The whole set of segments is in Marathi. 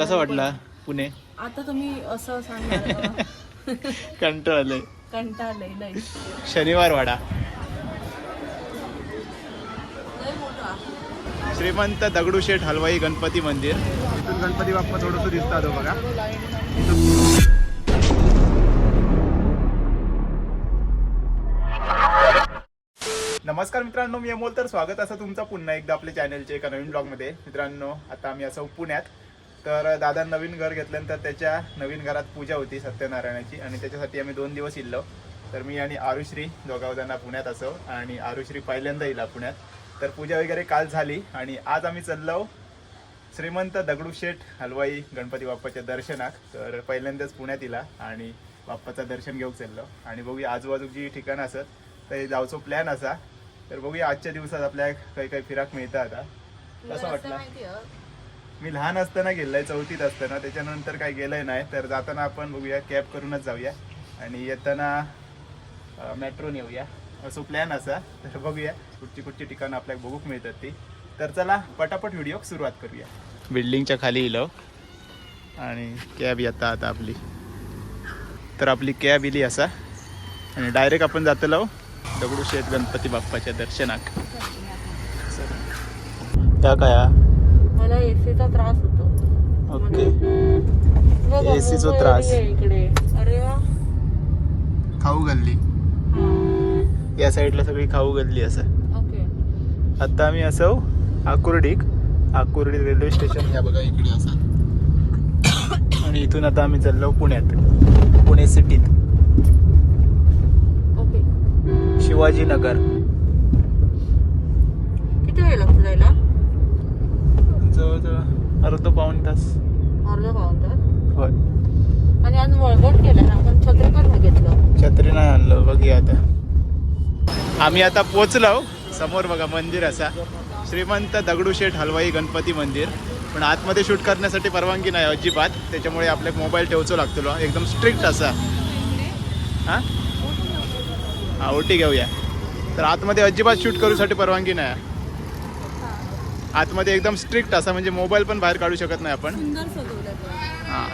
कसा वाटला पुणे? आता तुम्ही असं सांगा कंटाळलंय. कंटाळलंय लय शनिवार वाडा. श्रीमंत दगडूशेठ हलवाई गणपती मंदिर. इथून गणपती बाप्पा थोडस दिसतात हो बघा. नमस्कार मित्रांनो मी अमोल तर स्वागत. असं तुमचं पुन्हा एकदा आपल्या चॅनलच्या एका नवीन ब्लॉगमध्ये मित्रांनो आता आम्ही असं पुण्यात तर दादा नवीन घर घेतल्यानंतर त्याच्या नवीन घरात पूजा होती सत्यनारायणाची. आणि त्याच्यासाठी आम्ही दोन दिवस इल्लो. तर मी आणि आरुश्री दोघांना पुण्यात असो आणि आरुश्री पहिल्यांदा येईल पुण्यात. तर पूजा वगैरे काल झाली आणि आज आम्ही चाललो श्रीमंत दगडूशेठ हलवाई गणपती बाप्पाच्या दर्शनाक तर पहिल्यांदाच पुण्यात इला आणि बाप्पाचं दर्शन घेऊक चाललो. आणि बघूया आजूबाजूची ठिकाणं असत तर जावचो प्लॅन असा. तर बघूया आजच्या दिवसात आपल्या काही काही फिराक मिळतं आता. कसं वाटलं? मी लहान असताना गेलोय चौथीत असताना. त्याच्यानंतर काही गेलंय नाही. तर जाताना आपण बघूया कॅब करूनच जाऊया. आणि येताना मेट्रोने येऊया. असो प्लॅन असा. तर बघूया कुठची कुठची ठिकाणं आपल्याला बघूक मिळतात ती. तर चला पटापट व्हिडिओ सुरुवात करूया. बिल्डिंगच्या खाली इलो. आणि कॅब येता आता आपली. तर आपली कॅब इली असा. आणि डायरेक्ट आपण जातलो दगडूशेठ गणपती बाप्पाच्या दर्शनाक. त्या काय त्रास होतो. ओके. त्रास. इकडे. अरे वा. खाऊ गल्ली. या साईडला सगळी खाऊ गल्ली असं. ओके. आता आम्ही असो आकुर्डीक आकुर्डी रेल्वे स्टेशन या बघा इकडे असा. आणि इथून आता आम्ही चाललो पुण्यात पुणे सिटीत. ओके. शिवाजीनगर किती वेळ लागतो जायला? जवळजवळ अर्ध पाऊण तास. अर्धा पाऊन तास? होय. आणि आज वळगट केलं ना आपण छत्री पण नाही घेतलं. छत्री नाही आणलं बघूया आता. आम्ही आता पोचलो. समोर बघा मंदिर असा. श्रीमंत दगडूशेठ हलवाई गणपती मंदिर. पण आतमध्ये शूट करण्यासाठी परवानगी नाही अजिबात. त्याच्यामुळे आपल्याला मोबाईल ठेवचो लागतो एकदम स्ट्रिक्ट असा. हां? हां ओटी घेऊया. तर आतमध्ये अजिबात शूट करूसाठी परवानगी नाही. आतमध्ये एकदम स्ट्रिक्ट असा म्हणजे मोबाईल पण बाहेर काढू शकत नाही आपण. हां.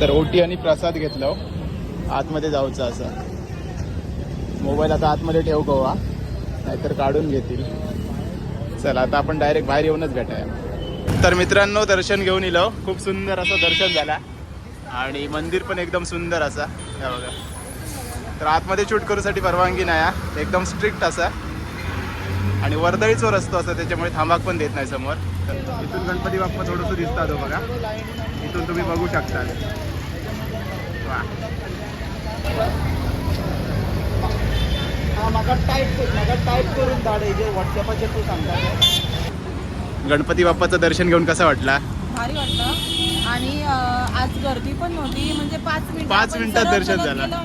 तर ओटी आणि प्रसाद घेतलो आतमध्ये जाऊचा असा. मोबाईल आता आतमध्ये ठेव गोवा. नाहीतर काढून घेतील. चला आता आपण डायरेक्ट बाहेर येऊनच भेटाया तर मित्रांनो दर्शन घेऊन इलो. खूप सुंदर असं दर्शन झाला. आणि मंदिर पण एकदम सुंदर असा. या बघा. तर आतमध्ये शूट करूसाठी परवानगी नाही हा. एकदम स्ट्रिक्ट असा. आणि वर्दळीचो रस्तो असा त्याच्यामुळे थांबाक पण देत नाही समोर. इथून गणपती बाप्पा थोडंसं दिसतात हो बघा. इथून तुम्ही बघू शकता. गणपती बाप्पाचं दर्शन घेऊन कसं वाटला? भारी वाटलं. आणि आज गर्दी पण नव्हती. म्हणजे पाच मिनिट पाच मिनिटात दर्शन झालं.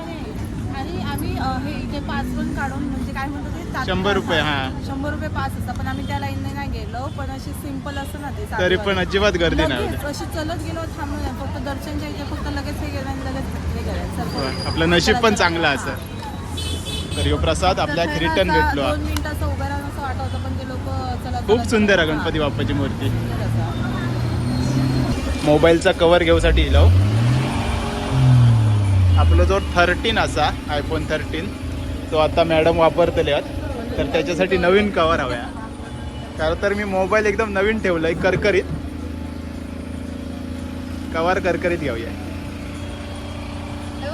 हे इथे पाच पण काढून म्हणजे काय म्हणतो ते शंभर रुपये, पास. हा. शंभर रुपये पास असता पण आम्ही त्या लाईनने नाही गेलो पण अशी सिंपल असं ना ते तरी पण. अजिबात गर्दी नाही अशी चलत गेलो थांबून फक्त दर्शनच्या इथे फक्त लगेच हे गेलं आणि लगेच हे. आपलं नशीब पण चांगलं. असं तर ह्यो प्रसाद आपल्या रिटर्न भेटलो दोन मिनिटं असं उभं राहून असं वाटत होतं पण ते लोक चला खूप सुंदर आहे गणपती बाप्पाची मूर्ती मोबाईलचा कवर घेऊसाठी इलो आपला जो थर्टीन असा आयफोन थर्टीन तो आता मॅडम वापरतले आहेत. तर त्याच्यासाठी नवीन कवर हव्या कारण तर मी मोबाईल एकदम नवीन ठेवलाय करकरीत. कवर करकरीत घेऊया. हे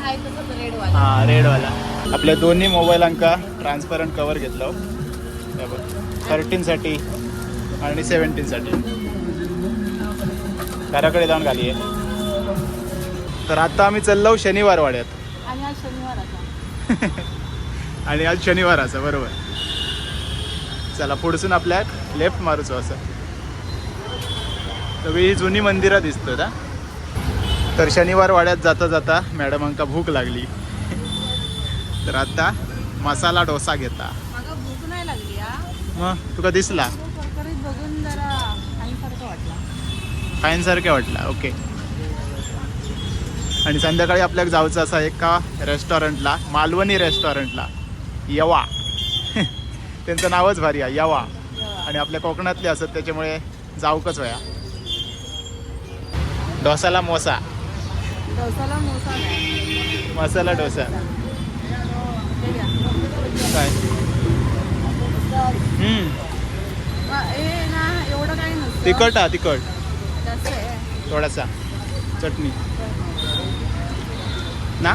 आहे हा रेडवाला आपल्या दोन्ही मोबाईलांका ट्रान्सपरंट कवर घेतलं. हे थर्टीनसाठी आणि सेवन्टीनसाठी घराकडे जाऊन घाली आहे तर आता आम्ही चाललो शनिवार वाड्यात आणि आज शनिवार आणि आज बरोबर. चला पुढसून आपल्या लेफ्ट मारूचो असं. सगळी ही जुनी मंदिरं दिसतात हा. तर शनिवार वाड्यात जाता जाता मॅडमांका भूक लागली. तर आता मसाला डोसा घेता. भूक नाही लागली हा. मग तुका दिसला? करकरीत बघून जरा खाईसारखं वाटलं. फाईनसारखे वाटला ओके. आणि संध्याकाळी आपल्याला जायचं असं एका रेस्टॉरंटला मालवणी रेस्टॉरंटला यवा. त्यांचं नावच भारी आहे यवा. आणि आपल्या कोकणातले असत त्याच्यामुळे जाऊकच वया डोसाला मोसा. मसाला डोसा. काय? तिखट हा तिखट. थोडासा. चटणी ना मस्त आहे पण मला असं लय आवडतं म्हणजे आपल्याला येत ना?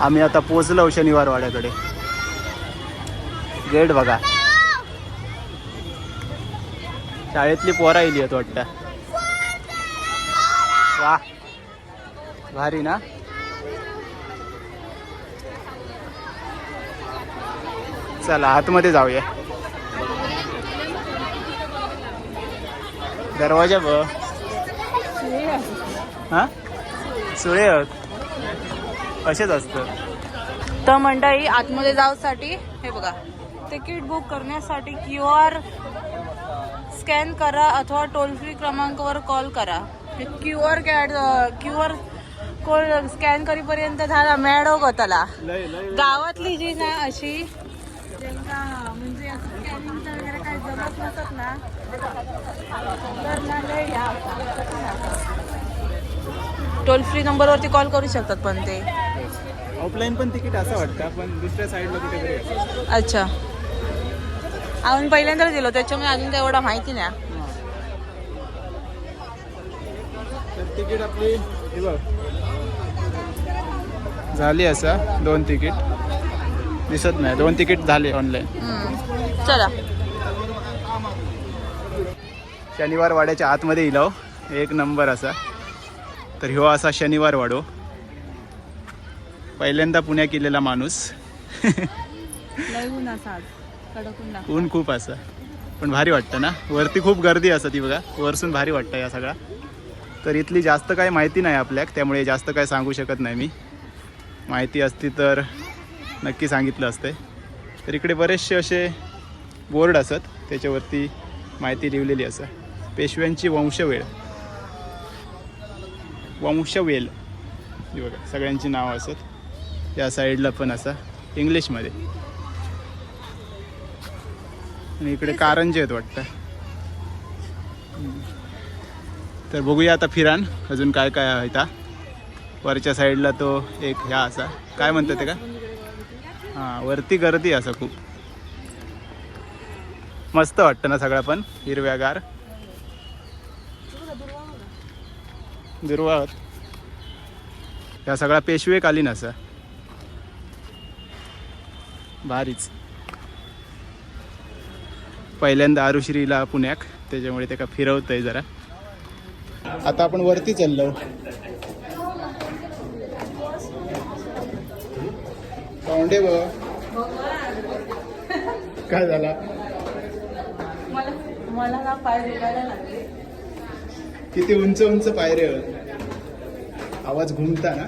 आम्ही आता पोचलो शनिवार वाड्याकडे गेट बघा. शाळेतली पोरा येली आहेत वाटतं. वा. भारी ना? चला आतमध्ये जाऊया. दरवाजा ब हा? सुळे आहेत असेच असतं. तर मंडळी आतमध्ये जाऊसाठी हे बघा तिकीट बुक करण्यासाठी क्यू आर स्कॅन करा अथवा टोल फ्री क्रमांकावर कॉल करा. क्यू आर कॅड क्यू आर कोड स्कॅन करीपर्यंत झाला मॅड त्याला. गावातली जी ना अशी म्हणजे असं स्कॅनिंगचं वगैरे काही जमत नसत ना. तर ना लय ह्या टोल फ्री नंबरवरती कॉल करू शकतात पण ते. ऑफलाईन पण तिकीट असं वाटतं पण दुसऱ्या साईडला. अच्छा. आम्ही पहिल्यांदाच गेलो त्याच्यामुळे अजून काही एवढं माहिती नाही. तिकीट आपली हे बघ. झाली असं दोन तिकीट. दिसत नाही. दोन तिकीट झाले ऑनलाईन. चला. शनिवार वाड्याच्या आतमध्ये इलो एक नंबर असा. तर ह्यो असा शनिवार वाडो. पहिल्यांदा पुण्या केलेला माणूस. ऊन खूप असं. पण भारी वाटतं ना? वरती खूप गर्दी असं ती बघा. वरसून भारी वाटतं या सगळा. तर इथली जास्त काही माहिती नाही आपल्याक. त्यामुळे जास्त काय सांगू शकत नाही मी. माहिती असती तर नक्की सांगितलं असते तर इकडे बरेचसे असे बोर्ड असत त्याच्यावरती माहिती लिहिलेली असं. पेशव्यांची वंशवेळ वंशवेल. ही बघा सगळ्यांची नावं असत. या साईडला पण असं इंग्लिशमध्ये. आणि इकडे कारंजे आहेत वाटतं. तर बघूया आता फिरान अजून काय काय आहे. वरच्या साईडला तो एक ह्या असा. काय म्हणतात ते का? हां वरती गर्दी असं खूप. मस्त वाटतं ना सगळं पण हिरव्यागार. दुर्वा ह्या पेशवे पेशवेकालीन असा. भारीच. पहिल्यांदा आरुश्रीला पुण्याक त्याच्यामुळे ते का फिरवतंय जरा. आता आपण वरती चाललो. पाऊंडे ब काय झाला? मला मला ना पाय दुखायला लागले. किती उंच उंच पायरे आहेत. आवाज घुमता ना.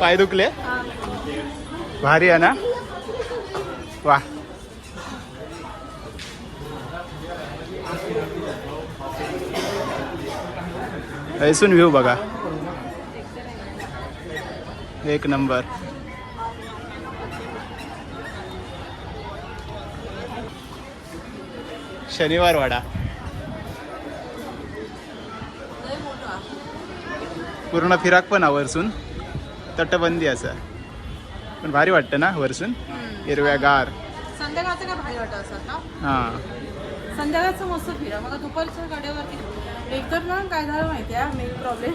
पाय दुखले? भारी आहे ना? वा. ऐसून व्ह्यू बघा. एक नंबर. शनिवार वाडा. पूर्ण फिराक पण हा वरसून. तटबंदी असं. पण भारी वाटतं ना वरसून? हिरव्यागार संध्याकाळचं काय भारी वाटत असत ना हां. संध्याकाळचं मस्त फिरा. मला दुपारच्या गाड्यावरती एकतर ना काय झालं माहिती आहे मेन प्रॉब्लेम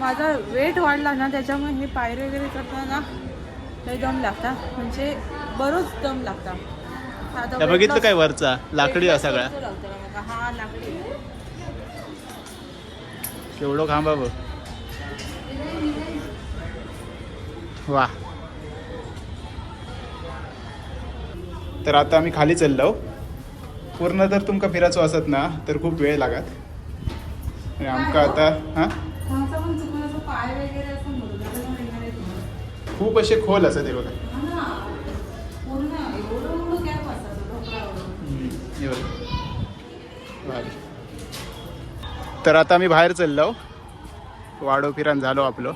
माझा वेट वाढला ना त्याच्यामुळे हे पायरे वगैरे करताना लय दम लागता. म्हणजे बरोच दम लागता. आता बघितलं काय वरचा? लाकडी हा सगळा. हा लाकडी. केवढं खांबा बघ वा. तर आता आम्ही खाली चाललो. पूर्ण जर तुमका फिरायचो असत ना तर खूप वेळ लागत. आणि आमका आता हां? पाय वगैरे असं मुरगळलं तर येणार आहे तुम्हाला. खूप असे खोल असत ते बघा हा ना. पूर्ण एवढं एवढं गॅप असायचं ढोकळावर. हम्म, हे बघ. भारी. तर आता आम्ही बाहेर चाललो वाडो फिरान झालो आपलो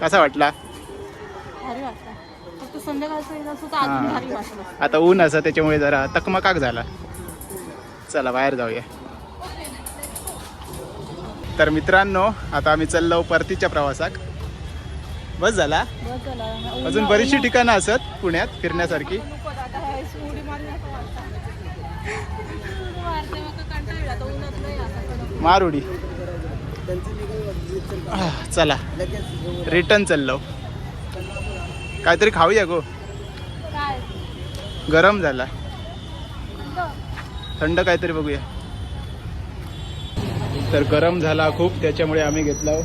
कसा वाटला भारी वाटतं फक्त संध्याकाळचं येत असतं तर अजून हा. भारी वाटलं आता ऊन असं त्याच्यामुळे जरा तकमकाक झाला चला बाहेर जाऊया तर मित्रांनो आता आम्ही चाललो परतीच्या प्रवासाक बस झाला. अजून बरीचशी ठिकाणं असत पुण्यात फिरण्यासारखी. नको आता उडी मारण्याचं वाटतं. उडी मारते मग कंटाळा येईल. आता उन्हात नाही असं कडक. मार उडी आह, चला. रिटर्न चाललो. काहीतरी खाऊया गो. गरम झाला. थंड काहीतरी बघूया. तर गरम झाला खूप त्याच्यामुळे आम्ही घेतलो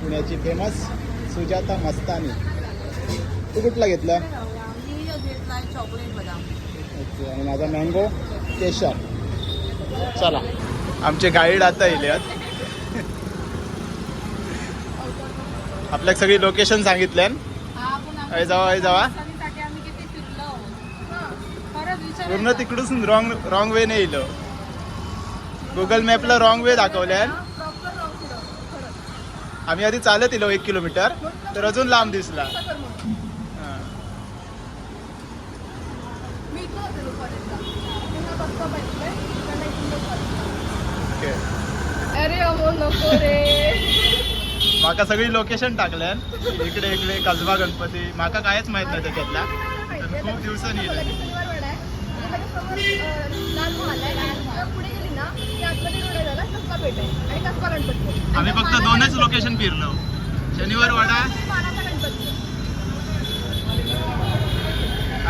पुण्याची फेमस सुजाता मस्तानी. तू कुठला घेतला? ओके आणि माझा मँगो केशर. चला आमचे गाईड आता येले आपल्याक सगळी लोकेशन सांगितल्यान. अय जावा अय जावा. पूर्ण तिकडून रॉंग रॉंग वे नाही येलो गुगल मॅपला रॉंग वे दाखवल्यान आम्ही आधी चालत येलो एक किलोमीटर तर अजून लांब दिसला. ओके. अरे अमोल नको रे. माका सगळी लोकेशन टाकल्यान इकडे इकडे कसबा गणपती. माका कायच माहीत नाही त्याच्यातला. खूप दिवसांनी येलं आम्ही फक्त दोनच लोकेशन फिरलो. शनिवार वाडा.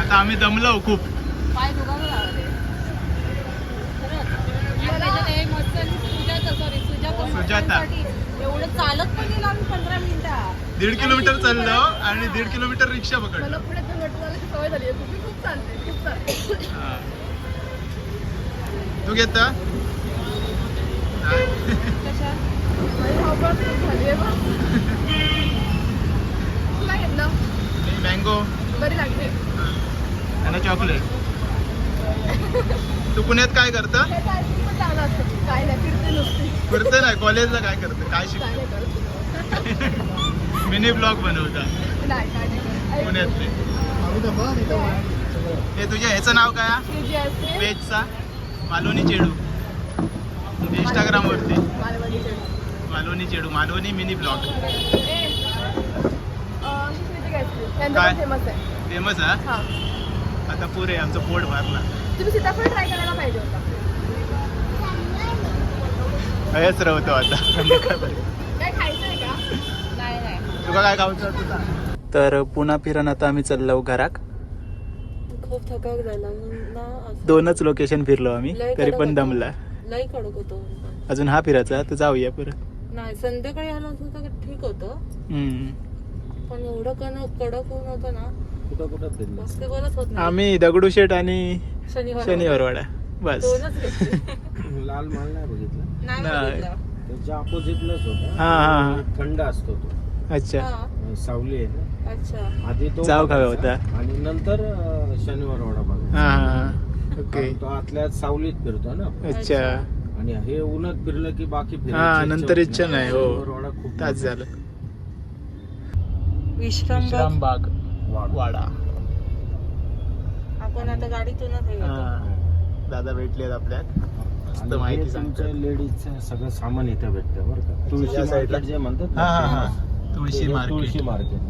आता आम्ही दमलो खूप. सुजाता एवढं चालत पण गेलो आम्ही पंधरा मिनिटं. दीड किलोमीटर चाललो आणि दीड किलोमीटर रिक्षा पकडलो. मला झाल्याची सवय झाली आहे मी खूप चालते खूप चालते हा. तू घेता कशा माझी धावपळ खूप झाली आहे बघ. तू काय घेतलं मँगो बरी लागते आणि चॉकलेट तू पुण्यात काय करतं? काय नाही फिरते कॉलेजला काय करतं? काय शिकतो? मिनी ब्लॉग बनवता. पुण्यातले. हे तुझ्या ह्याचं नाव काय? पेजचा मालवणी चेडू. इंस्टाग्राम वरती. मालवणी चेडू. मालवणी मिनी ब्लॉग काय? फेमस आहे. फेमस हा? हा. आता पुरे आमचं पोट भरला. तुम्ही सीताफळ ट्राय करायला पाहिजे होता. हेच राहतो आता. काय खायचं आहे का? नाही नाही. तुका काय खाऊचं तुझा. तर पुन्हा फिरण आता आम्ही चाललो घराक खूप थकाक झाला ना असं. दोनच लोकेशन फिरलो आम्ही तरी पण. दमला. लई कडक होतो अजून हा फिरायचा तर जाऊया परत. नाही संध्याकाळी आलं असतं तर ठीक होतं. हम्म. पण एवढं कन कडक ऊन होतं ना कुठं कुठं पॉसिबलच होत नाही. आम्ही दगडूशेठ आणि शनिवार. शनिवारवाडा बस. लाल माल नाही बघितलं? नाही. त्याच्या ऑपोजिटलाच होता. हा, हा, हा. थंड असतो तो. अच्छा. सावली आहे ना? अच्छा. आधी तो जाव खावा बघायचा होता. आणि नंतर शनिवार वाडा बघा हा हा. ओके. तो आतल्या सावलीत फिरतो ना अच्छा. आणि हे उन्हात फिरलं की बाकी फिरायची हा, इच्छा नंतर होत इच्छा नाही, हो. खूप तास झालं. विश्राम बाग वाडा. वाडा आपण आता गाडीतूनच. हा. दादा भेटलेत आपल्यात. मस्त आणि माहिती हे तुमच्या लेडीजचं सगळं सामान इथं भेटतं बरं का. या तुळशी साईडला? मार्केट जे म्हणतात हा हा हा. तुळशी ते हे मार्केट. तुळशी मार्केट.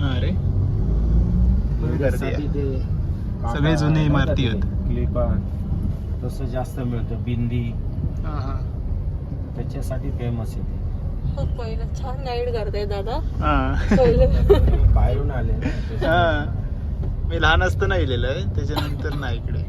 हा रे. खूप गर्दी आहे. ते सगळे जुने इमारती आहेत. क्लिपा तसं जास्त मिळतं. बिंदी. हा हा त्याच्यासाठी फेमस आहे ते. पहिलं छान करताय दादा. हा. पहिलं बाहेरून आले ना त्याच्यामुळे. हा मी लहान असताना गेलेलो आहे. त्याच्यानंतर नाही इकडे.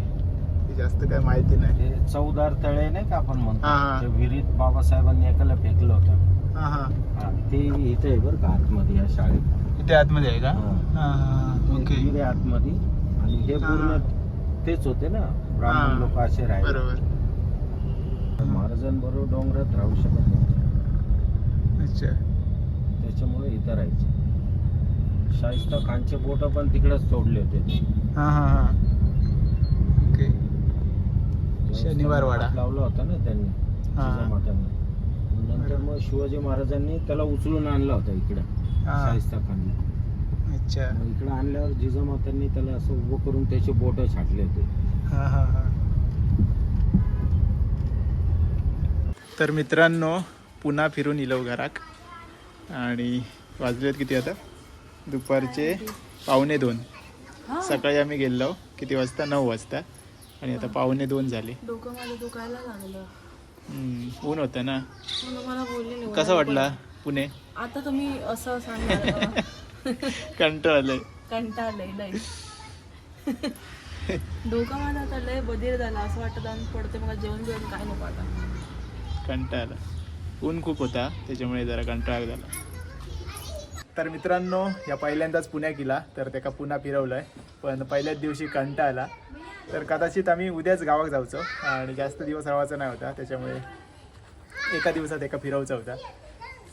ते जास्त काय माहिती नाही. ते चौदार तळे नाही का आपण म्हणतो? हा, हा. ते विहिरीत बाबासाहेबांनी एकाला फेकलं होतं. हा हा. हा, ते इथे आहे बरं का आतमध्ये या शाळेत. इथे आतमध्ये आहे का? हा. हा हा ओके. विहीर आहे आतमध्ये. आणि हे हा, पूर्ण हा. तेच होते ना. ब्राह्मण लोक असे राहिले. बरोबर. महाराजांबरोबर डोंगरात राहू शकत नव्हते. अच्छा. त्याच्यामुळे इथं राहायचे. शाहिस्ता खानचे बोट पण तिकडेच सोडले होते. हा हा हा. ओके. शनिवार लावला होता ना त्यांनी हा. जिजामातांना नंतर मग शिवाजी महाराजांनी त्याला उचलून आणला होता इकडे हा. शाहिस्ता खानला. अच्छा. मग इकडे आणल्यावर जिजामातांनी त्याला असं उभं करून त्याचे बोट छाटले होते. हा हा हा. तर मित्रांनो पुन्हा फिरून इलो घराक आणि वाजलेत किती आता? दुपारचे पावणे दोन. सकाळी आम्ही गेलो. किती वाजता? नऊ वाजता. आणि आता पावणे दोन झाले. डोकं माझं दुखायला लागलं. हम्म, ऊन होतं ना. म्हणून मला बोललेले कसं वाटला पुणे. आता तुम्ही असं सांगा कंटाळ आलंय कंटाळलंय लय. डोकं माझं आता लय बधीर झाला असं वाटत जाऊन पडते मला जेवण बिवण काय नको आता. ऊन खूप होता त्याच्यामुळे जरा कंटाळा झाला. तर मित्रांनो या पहिल्यांदाच पुण्या गेला तर त्याका पुन्हा फिरवलंय. पण पहिल्याच दिवशी कंटाळा आला तर कदाचित आम्ही उद्याच गावात जाऊचो. आणि जास्त दिवस राहायचा नाही होता त्याच्यामुळे एका दिवसात एका फिरवचा होता.